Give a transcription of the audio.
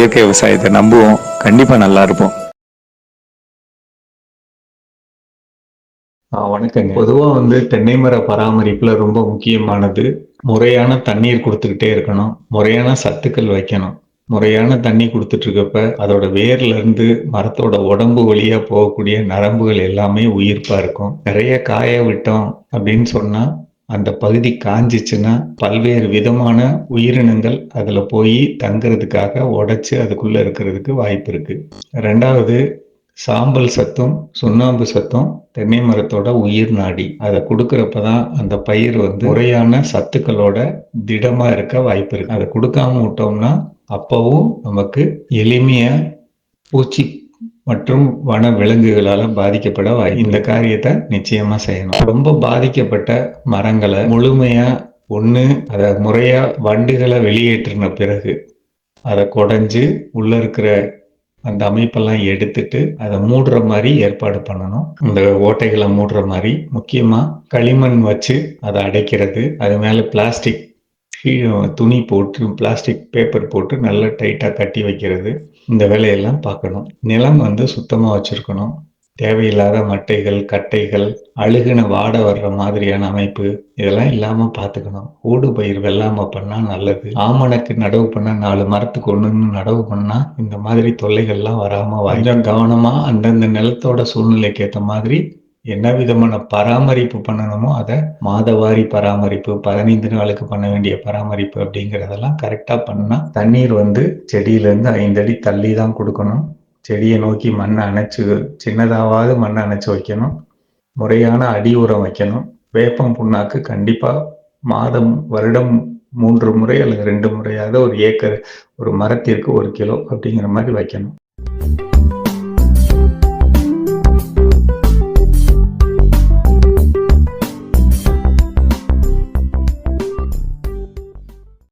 இயற்கை விவசாயத்தை நம்புவோம். கண்டிப்பா நல்லா இருப்போம். வணக்கம் வணக்கங்க. பொதுவாக வந்து தென்னை மர பராமரிப்புல ரொம்ப முக்கியமானது முறையான தண்ணீர் கொடுத்துக்கிட்டே இருக்கணும். முறையான சத்துக்கள் வைக்கணும். முறையான தண்ணி கொடுத்துட்டு இருக்கப்ப அதோட வேர்ல இருந்து மரத்தோட உடம்பு வழியா போகக்கூடிய நரம்புகள் எல்லாமே உயிர்ப்பா இருக்கும். நிறைய காய விட்டோம் அப்படின்னு சொன்னா அந்த பகுதி காஞ்சிச்சுன்னா பல்வேறு விதமான உயிரினங்கள் அதில் போய் தங்குறதுக்காக உடச்சி அதுக்குள்ளே இருக்கிறதுக்கு வாய்ப்பு இருக்குது ரெண்டாவது சாம்பல் சத்தும் சுண்ணாம்பு சத்தும் தென்னை மரத்தோட உயிர் நாடி. அதை கொடுக்கறப்ப தான் அந்த பயிர் வந்து முறையான சத்துக்களோட திடமா இருக்க வாய்ப்பு இருக்கு. அதை கொடுக்காம விட்டோம்னா அப்பவும் நமக்கு எளிமையா பூச்சி மற்றும் வன விலங்குகளால பாதிக்கப்பட வாய்ப்பு. இந்த காரியத்தை நிச்சயமா செய்யணும். ரொம்ப பாதிக்கப்பட்ட மரங்களை முழுமையா ஒண்ணு அதை முறையா வண்டுகளை வெளியேற்றின பிறகு அதை குடைஞ்சு உள்ள இருக்கிற அந்த அமைப்பெல்லாம் எடுத்துட்டு அதை மூடுற மாதிரி ஏற்பாடு பண்ணணும். இந்த ஓட்டைகளை மூடுற மாதிரி முக்கியமா களிமண் வச்சு அதை அடைக்கிறது. அது மேல பிளாஸ்டிக் துணி போட்டு பிளாஸ்டிக் பேப்பர் போட்டு நல்லா டைட்டாக கட்டி வைக்கிறது. இந்த வேலையெல்லாம் பார்க்கணும். நிலம் வந்து சுத்தமாக வச்சுருக்கணும். தேவையில்லாத மட்டைகள் கட்டைகள் அழுகுன வாட வர்ற மாதிரியான அமைப்பு இதெல்லாம் இல்லாமல் பார்த்துக்கணும். ஊடு பயிர் வெள்ளாமல் பண்ணால் நல்லது. ஆமணக்கு நடவு பண்ணால் நாலு மரத்துக்கு ஒன்றுன்னு நடவு பண்ணால் இந்த மாதிரி தொல்லைகள்லாம் வராமல் கொஞ்சம் கவனமாக அந்தந்த நிலத்தோட சூழ்நிலைக்கு ஏற்ற மாதிரி என்ன விதமான பராமரிப்பு பண்ணணுமோ அதை மாதவாரி பராமரிப்பு பதினைந்து நாளுக்கு பண்ண வேண்டிய பராமரிப்பு அப்படிங்கிறதெல்லாம் கரெக்டா பண்ணா தண்ணீர் வந்து செடியிலேருந்து ஐந்து அடி தள்ளி தான் கொடுக்கணும். செடியை நோக்கி மண்ணை அணைச்சு சின்னதாவது மண்ணை அணைச்சு வைக்கணும். முறையான அடி உரம் வைக்கணும். வேப்பம் புண்ணாக்கு கண்டிப்பா மாதம் வருடம் மூன்று முறை அல்லது ரெண்டு முறையாவது ஒரு ஏக்கர் ஒரு மரத்திற்கு ஒரு கிலோ அப்படிங்கிற மாதிரி வைக்கணும்.